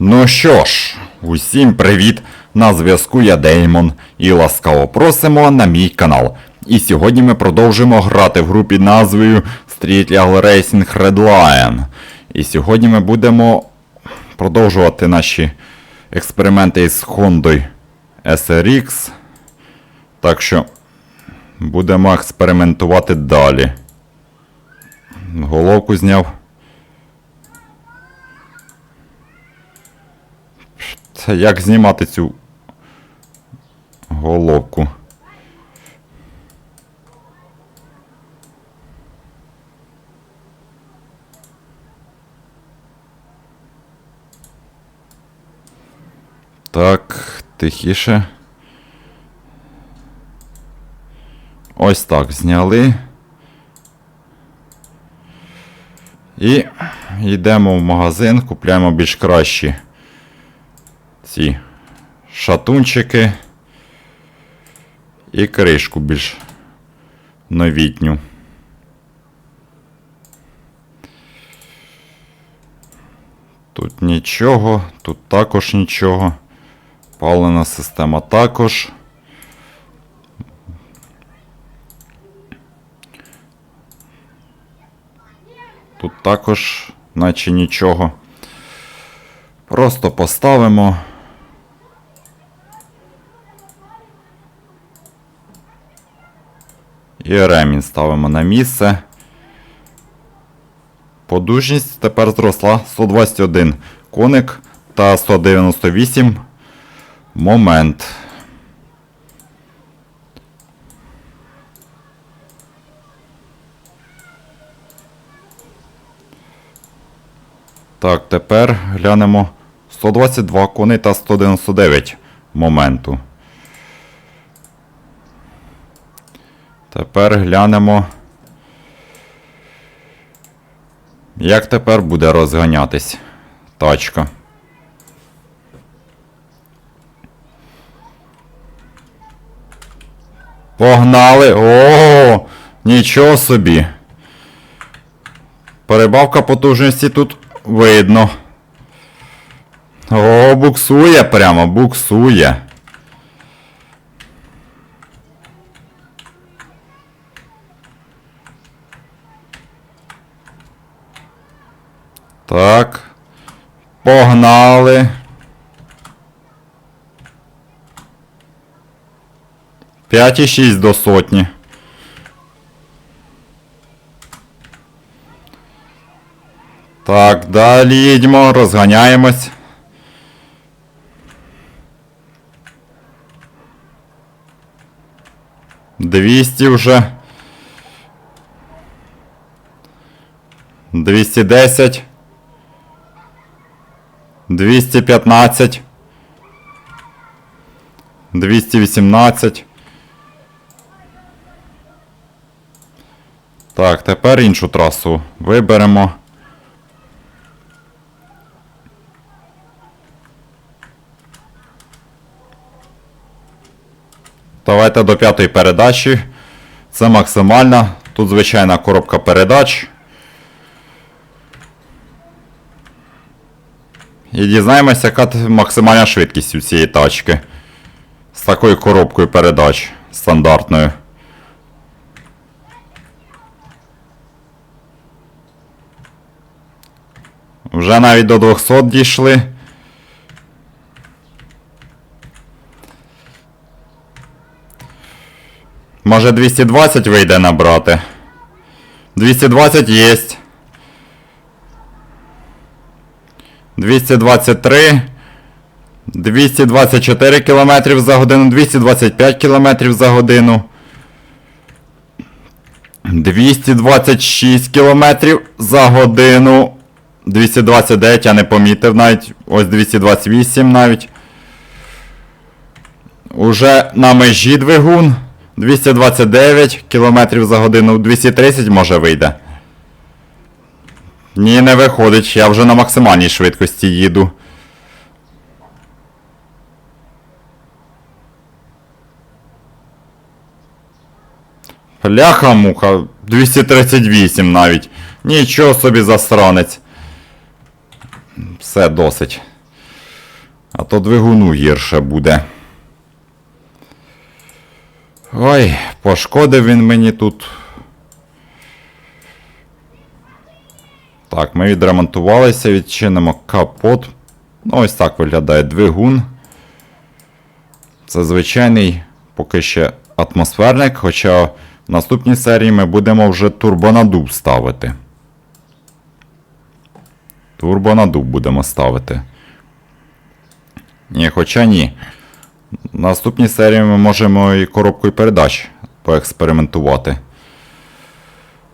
Ну що ж, усім привіт! На зв'язку я Деймон і ласкаво просимо на мій канал. І сьогодні ми продовжимо грати в групі назвою Street Legal Racing Redline. І сьогодні ми будемо продовжувати наші експерименти із Honda SRX. Так що будемо експериментувати далі. Головку зняв. Це як знімати цю головку? Так, тихіше. Ось так зняли. І йдемо в магазин, купляємо більш кращі ці шатунчики і кришку більш новітню. Тут нічого, тут також нічого. Палена система також. Тут також, наче нічого. Просто поставимо. І ремінь ставимо на місце. Подужність тепер зросла 121 коник та 198 момент. Так, тепер глянемо 122 коней та 199 моменту. Тепер глянемо. Як тепер буде розганятись тачка. Погнали! О, нічого собі. Перебавка потужності тут видно. О, буксує прямо, буксує. Погнали. П'ять і шість до сотні. Так, далі їдьмо, розганяємось. Двісті вже. Двісті десять. Двісті п'ятнадцять. Двісті вісімнадцять. Так, тепер іншу трасу виберемо. Давайте до п'ятої передачі. Це максимальна. Тут звичайна коробка передач. І дізнаємося, яка максимальна швидкість у цієї тачки. З такою коробкою передач стандартною. Вже навіть до 200 дійшли. Може 220 вийде набрати. 220 єсть. 223. 224 км за годину, 225 км за годину. 226 км за годину. 229 я не помітив навіть. Ось 228 навіть. Уже на межі двигун. 229 км за годину. 230 може вийде. Ні, не виходить. Я вже на максимальній швидкості їду. Бляха-муха, 238 навіть. Нічого собі засранець. Все досить. А то двигуну гірше буде. Ой, пошкодив він мені тут. Так, ми відремонтувалися, відчинимо капот. Ну, ось так виглядає двигун. Це звичайний поки ще атмосферник, хоча в наступній серії ми будемо вже турбонадув ставити. Турбонадув будемо ставити. Ні, хоча ні. В наступній серії ми можемо і коробкою передач поекспериментувати.